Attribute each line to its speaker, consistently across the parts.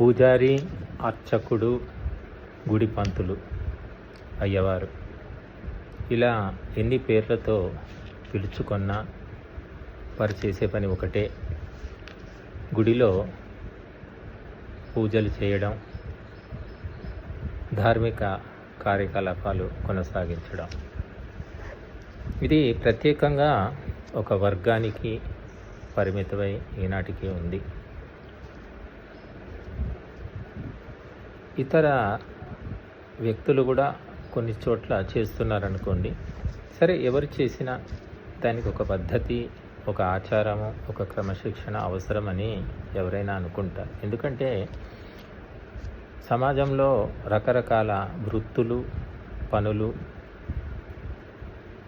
Speaker 1: పూజారి అర్చకుడు గుడి పంతులు అయ్యవారు. ఇలా ఎన్ని పేర్లతో పిలుచుకున్నా వారు చేసే పని ఒకటే. గుడిలో పూజలు చేయడం ధార్మిక కార్యకలాపాలు కొనసాగించడం. ఇది ప్రత్యేకంగా ఒక వర్గానికి పరిమితమై ఈనాటికి ఉంది. ఇతర వ్యక్తులు కూడా కొన్ని చోట్ల చేస్తున్నారనుకోండి సరే ఎవరు చేసినా దానికి ఒక పద్ధతి ఒక ఆచారము ఒక క్రమశిక్షణ అవసరమని ఎవరైనా అనుకుంటారు. ఎందుకంటే సమాజంలో రకరకాల వృత్తులు పనులు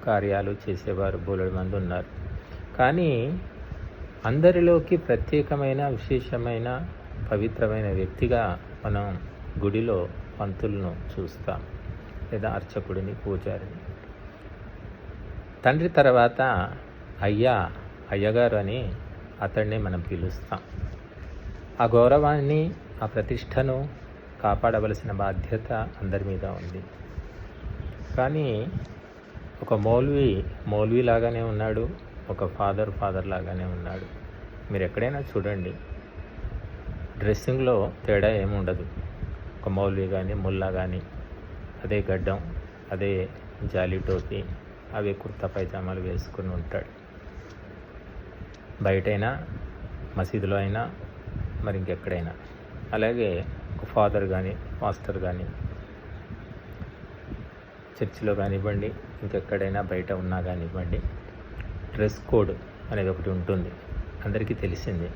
Speaker 1: కార్యాలు చేసేవారు బోలెడు మంది ఉన్నారు. కానీ అందరిలోకి ప్రత్యేకమైన విశేషమైన పవిత్రమైన వ్యక్తిగా మనం గుడిలో పంతులను చూస్తాం. లేదా అర్చకుడిని పూజారిని. తండ్రి తర్వాత అయ్యా అయ్యగారు అని అతడిని మనం పిలుస్తాం. ఆ గౌరవాన్ని ఆ ప్రతిష్టను కాపాడవలసిన బాధ్యత అందరి మీద ఉంది. కానీ ఒక మౌల్వి మౌల్వి లాగానే ఉన్నాడు. ఒక ఫాదర్ ఫాదర్ లాగానే ఉన్నాడు. మీరు ఎక్కడైనా చూడండి. డ్రెస్సింగ్లో తేడా ఏముండదు. ఒక మౌలి కానీ ముల్లా కానీ అదే గడ్డం అదే జాలి టోపీ అవే కుర్తా పైజామాలు వేసుకుని ఉంటాడు. బయటైనా మసీదులో అయినా మరి ఇంకెక్కడైనా. అలాగే ఒక ఫాదర్ కానీ మాస్టర్ కానీ చర్చిలో కానివ్వండి ఇంకెక్కడైనా బయట ఉన్నా కానివ్వండి డ్రెస్ కోడ్ అనేది ఒకటి ఉంటుంది. అందరికీ తెలిసింది.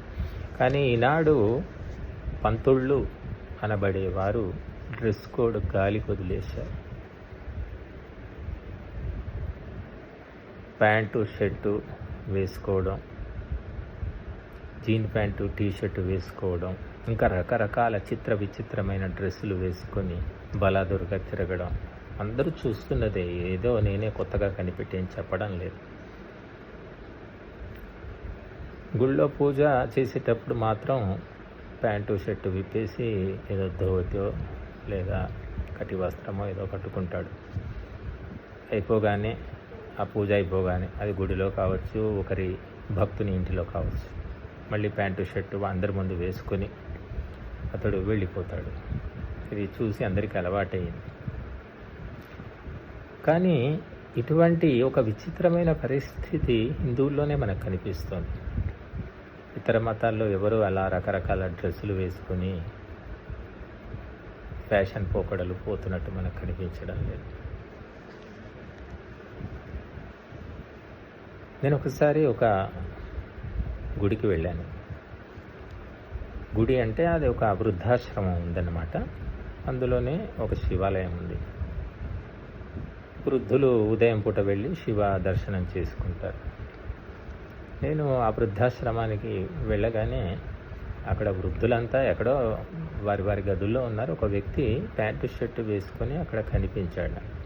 Speaker 1: కానీ ఈనాడు పంతుళ్ళు అనబడేవారు డ్రెస్ కోడ్ గాలి వదిలేశారు ప్యాంటు షర్టు వేసుకోవడం జీన్ ప్యాంటు టీషర్టు వేసుకోవడం ఇంకా రకరకాల చిత్ర విచిత్రమైన డ్రెస్సులు వేసుకొని బలాదురుగా తిరగడం. అందరూ చూస్తున్నదే ఏదో నేనే కొత్తగా కనిపెట్టేం చెప్పడం లేదు. గుళ్ళో పూజ చేసేటప్పుడు మాత్రం ప్యాంటు షర్టు విప్పేసి ఏదో ధోతియో లేదా కటి వస్త్రమో ఏదో కట్టుకుంటాడు. అయిపోగానే ఆ పూజ అయిపోగానే అది గుడిలో కావచ్చు ఒకరి భక్తుని ఇంటిలో కావచ్చు. మళ్ళీ ప్యాంటు షర్టు అందరి ముందు వేసుకొని అతడు వెళ్ళిపోతాడు. ఇది చూసి అందరికీ అలవాటయ్యింది కానీ ఇటువంటి ఒక విచిత్రమైన పరిస్థితి హిందువుల్లోనే మనకు కనిపిస్తుంది. ఇతర మతాల్లో ఎవరు అలా రకరకాల డ్రెస్సులు వేసుకొని ఫ్యాషన్ పోకడలు పోతున్నట్టు మనకు కనిపించడం లేదు. నేను ఒకసారి ఒక గుడికి వెళ్ళాను. గుడి అంటే అది ఒక వృద్ధాశ్రమం ఉందన్నమాట. అందులోనే ఒక శివాలయం ఉంది. వృద్ధులు ఉదయం పూట వెళ్ళి శివ దర్శనం చేసుకుంటారు. నేను ఆ వృద్ధాశ్రమానికి వెళ్ళగానే అక్కడ వృద్ధులంతా ఎక్కడో వారి వారి గదుల్లో ఉన్నారు. ఒక వ్యక్తి ప్యాంటు షర్టు వేసుకొని అక్కడ కనిపించాడు.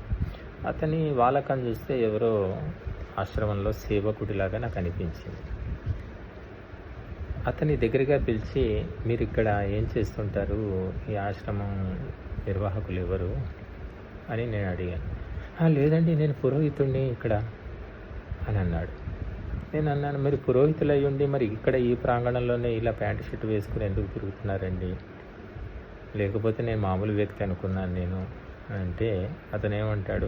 Speaker 1: అతని వాలకం చూస్తే ఎవరో ఆశ్రమంలో సేవకుడిలాగా నాకు అనిపించింది. అతని దగ్గరగా పిలిచి మీరు ఇక్కడ ఏం చేస్తుంటారు? ఈ ఆశ్రమం నిర్వాహకులు ఎవరు? అని నేను అడిగాను. లేదండి నేను పురోహితుడిని ఇక్కడ అని అన్నాడు. నేను అన్నాను మీరు పురోహితులు ఉండి మరి ఇక్కడ ఈ ప్రాంగణంలోనే ఇలా ప్యాంటు షర్ట్ వేసుకుని ఎందుకు తిరుగుతున్నారండి? లేకపోతే నేను మామూలు వ్యక్తి అనుకున్నాను నేను. అంటే అతనేమంటాడు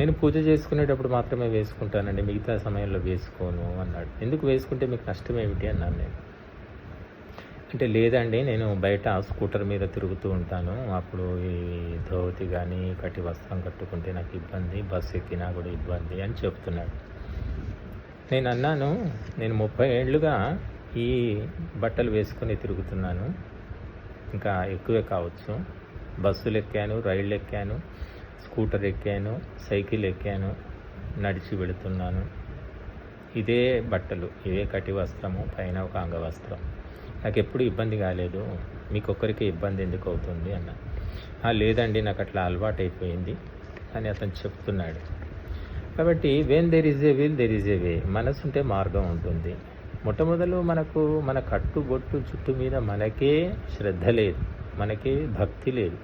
Speaker 1: నేను పూజ చేసుకునేటప్పుడు మాత్రమే వేసుకుంటానండి మిగతా సమయంలో వేసుకోను అన్నాడు. ఎందుకు వేసుకుంటే మీకు నష్టం ఏమిటి? అన్నాను నేను. అంటే లేదండి నేను బయట స్కూటర్ మీద తిరుగుతూ ఉంటాను. అప్పుడు ఈ ధోతి కానీ కట్టి వస్త్రం కట్టుకుంటే నాకు ఇబ్బంది బస్సు ఎక్కినా కూడా ఇబ్బంది అని చెప్తున్నాడు. నేను అన్నాను నేను ముప్పై ఏళ్ళుగా ఈ బట్టలు వేసుకొని తిరుగుతున్నాను. ఇంకా ఎక్కువే కావచ్చు. బస్సులు ఎక్కాను రైళ్ళు ఎక్కాను స్కూటర్ ఎక్కాను సైకిల్ ఎక్కాను నడిచి వెళుతున్నాను. ఇదే బట్టలు ఇవే కటి వస్త్రము పైన ఒక అంగవస్త్రం నాకు ఎప్పుడు ఇబ్బంది కాలేదు. మీకు ఒక్కరికి ఇబ్బంది ఎందుకు అవుతుంది అన్న. లేదండి నాకు అట్లా అలవాటు అయిపోయింది అని అతను చెప్తున్నాడు. కాబట్టి when there is a will there is a way మనసు ఉంటే మార్గం ఉంటుంది. మొట్టమొదలు మనకు మన కట్టుబొట్టు చుట్టు మీద మనకే శ్రద్ధ లేదు. మనకే భక్తి లేదు.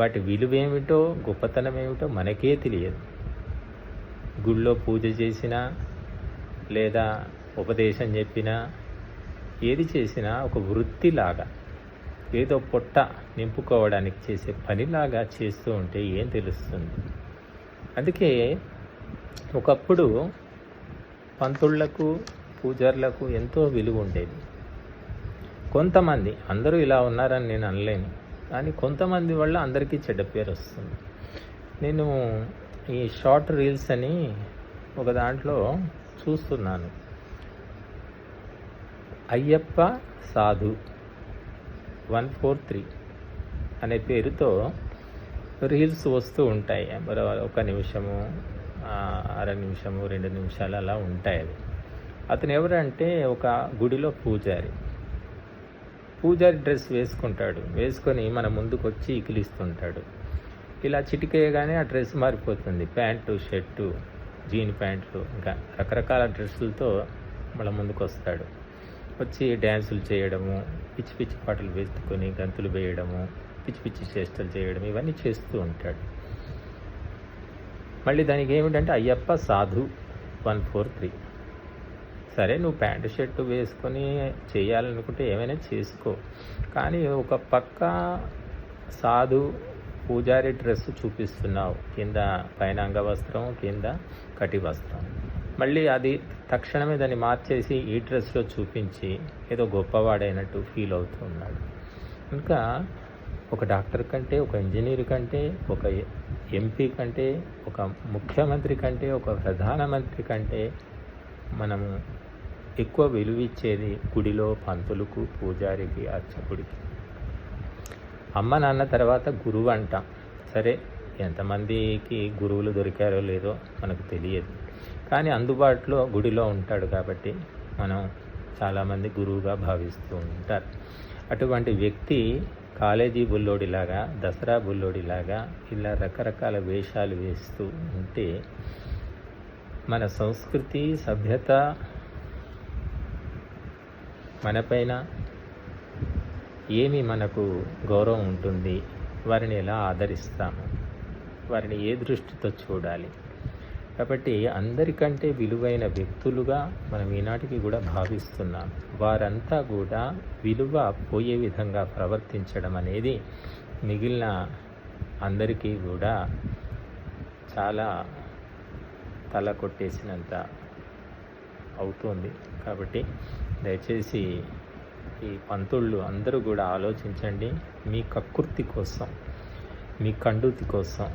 Speaker 1: వాటి విలువ ఏమిటో గొప్పతనం ఏమిటో మనకే తెలియదు. గుళ్ళో పూజ చేసినా లేదా ఉపదేశం చెప్పినా ఏది చేసినా ఒక వృత్తిలాగా ఏదో పొట్ట నింపుకోవడానికి చేసే పనిలాగా చేస్తూ ఉంటే ఏం తెలుస్తుంది? అందుకే ఒకప్పుడు పంతుళ్ళకు పూజారులకు ఎంతో విలువ ఉండేది కొంతమంది అందరూ ఇలా ఉన్నారని నేను అనలేను కానీ కొంతమంది వల్ల అందరికీ చెడ్డ పేరు వస్తుంది. నేను ఈ షార్ట్ రీల్స్ అని ఒక దాంట్లో చూస్తున్నాను. అయ్యప్ప సాధు వన్ ఫోర్ త్రీ అనే పేరుతో రీల్స్ వస్తూ ఉంటాయి. ఒక నిమిషము అర నిమిషము రెండు నిమిషాలు అలా ఉంటాయి అవి. అతను ఎవరంటే ఒక గుడిలో పూజారి. పూజారి డ్రెస్ వేసుకుంటాడు. వేసుకొని మన ముందుకు వచ్చి ఇకిలిస్తుంటాడు. ఇలా చిటికేయగానే ఆ డ్రెస్ మారిపోతుంది. ప్యాంటు షర్టు జీన్ ప్యాంట్లు ఇంకా రకరకాల డ్రెస్సులతో మన ముందుకు వస్తాడు వచ్చి డ్యాన్సులు చేయడము పిచ్చి పిచ్చి పాటలు వేసుకొని గంతులు వేయడము పిచ్చి పిచ్చి చేష్టలు చేయడం ఇవన్నీ చేస్తూ ఉంటాడు. మళ్ళీ దానికి ఏమిటంటే అయ్యప్ప సాధు వన్ ఫోర్ త్రీ. సరే నువ్వు ప్యాంటు షర్టు వేసుకొని చేయాలనుకుంటే ఏమైనా చేసుకో. కానీ ఒక పక్క సాధు పూజారి డ్రెస్ చూపిస్తున్నావు. కింద పైన అంగవస్త్రం కింద కటి వస్త్రం. మళ్ళీ అది తక్షణమే దాన్ని మార్చేసి ఈ డ్రెస్లో చూపించి ఏదో గొప్పవాడైనట్టు ఫీల్ అవుతూ ఉన్నాడు. ఇంకా ఒక డాక్టర్ కంటే ఒక ఇంజనీర్ కంటే ఒక ఎంపీ కంటే ఒక ముఖ్యమంత్రి కంటే ఒక ప్రధానమంత్రి కంటే మనము ఎక్కువ విలువిచ్చేది గుడిలో పంతులకు పూజారికి అర్చకుడికి. అమ్మ నాన్న తర్వాత గురువు అంటాం. సరే ఎంతమందికి గురువులు దొరికారో లేదో మనకు తెలియదు. కానీ అందుబాటులో గుడిలో ఉంటాడు కాబట్టి మనం చాలామంది గురువుగా భావిస్తూ ఉంటారు. అటువంటి వ్యక్తి కాలేజీ బుల్లోడిలాగా దసరా బుల్లోడిలాగా ఇలా రకరకాల వేషాలు వేస్తూ ఉంటే మన సంస్కృతి సభ్యత మనపైన ఏమి మనకు గౌరవం ఉంటుంది వారిని ఎలా ఆదరిస్తాము వారిని ఏ దృష్టితో చూడాలి? కాబట్టి అందరికంటే విలువైన వ్యక్తులుగా మనం ఈనాటికి కూడా భావిస్తున్నాం. వారంతా కూడా విలువ పోయే విధంగా ప్రవర్తించడం అనేది మిగిలిన అందరికీ కూడా చాలా తల కొట్టేసినంత అవుతుంది. కాబట్టి దయచేసి ఈ పంతుళ్ళు అందరూ కూడా ఆలోచించండి. మీ కక్కుర్తి కోసం మీ కండూతి కోసం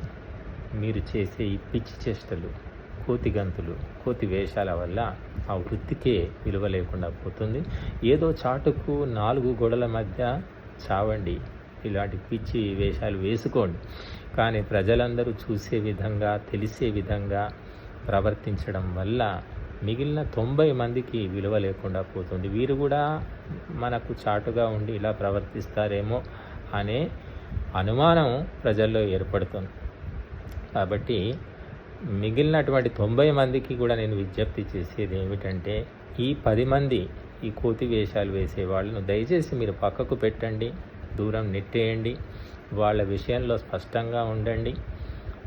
Speaker 1: మీరు చేసే ఈ పిచ్చి చేష్టలు కోతి గంతులు కోతి వేషాల వల్ల ఆ వృత్తికే విలువ లేకుండా పోతుంది. ఏదో చాటుకు నాలుగు గోడల మధ్య చావండి ఇలాంటి పిచ్చి వేషాలు వేసుకోండి. కానీ ప్రజలందరూ చూసే విధంగా తెలిసే విధంగా ప్రవర్తించడం వల్ల మిగిలిన తొంభై మందికి విలువ లేకుండా పోతుంది. వీరు కూడా మనకు చాటుగా ఉండి ఇలా ప్రవర్తిస్తారేమో అనే అనుమానం ప్రజల్లో ఏర్పడుతుంది. కాబట్టి మిగిలినటువంటి తొంభై మందికి కూడా నేను విజ్ఞప్తి చేసేది ఏమిటంటే ఈ పది మంది ఈ కోతి వేషాలు వేసే వాళ్ళను దయచేసి మీరు పక్కకు పెట్టండి దూరం నెట్టేయండి వాళ్ళ విషయంలో స్పష్టంగా ఉండండి.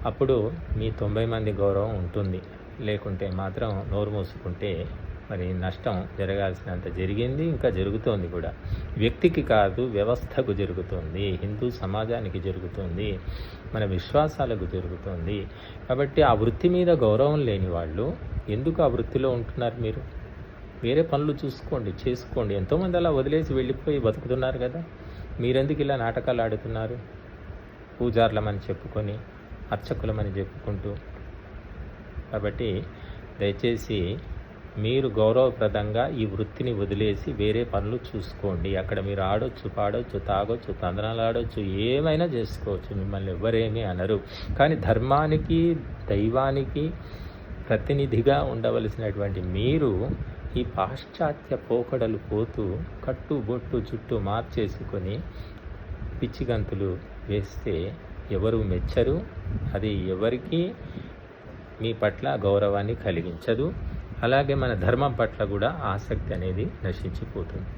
Speaker 1: అప్పుడు మీ తొంభై మంది గౌరవం ఉంటుంది. లేకుంటే మాత్రం నోరు మూసుకుంటే మరి నష్టం జరగాల్సినంత జరిగింది ఇంకా జరుగుతోంది కూడా. వ్యక్తికి కాదు వ్యవస్థకు జరుగుతుంది. హిందూ సమాజానికి జరుగుతుంది. మన విశ్వాసాలకు జరుగుతుంది. కాబట్టి ఆ వృత్తి మీద గౌరవం లేని వాళ్ళు ఎందుకు ఆ వృత్తిలో ఉంటున్నారు మీరు? వేరే పనులు చూసుకోండి చేసుకోండి. ఎంతోమంది అలా వదిలేసి వెళ్ళిపోయి బతుకుతున్నారు కదా. మీరెందుకు ఇలా నాటకాలు ఆడుతున్నారు? పూజార్లమని చెప్పుకొని అర్చకులమని చెప్పుకుంటూ. కాబట్టి దయచేసి మీరు గౌరవప్రదంగా ఈ వృత్తిని వదిలేసి వేరే పనులు చూసుకోండి. అక్కడ మీరు ఆడొచ్చు పాడొచ్చు తాగొచ్చు తందనాలు ఆడొచ్చు ఏమైనా చేసుకోవచ్చు. మిమ్మల్ని ఎవరేమీ అనరు. కానీ ధర్మానికి దైవానికి ప్రతినిధిగా ఉండవలసినటువంటి మీరు ఈ పాశ్చాత్య పోకడలు పోతూ కట్టు బొట్టు చుట్టూ మార్చేసుకొని పిచ్చిగంతులు వేస్తే ఎవరు మెచ్చరు? అది ఎవరికి మీ పట్ల గౌరవాన్ని కలిగించదు. అలాగే మన ధర్మం పట్ల కూడా ఆసక్తి అనేది నశించిపోతుంది.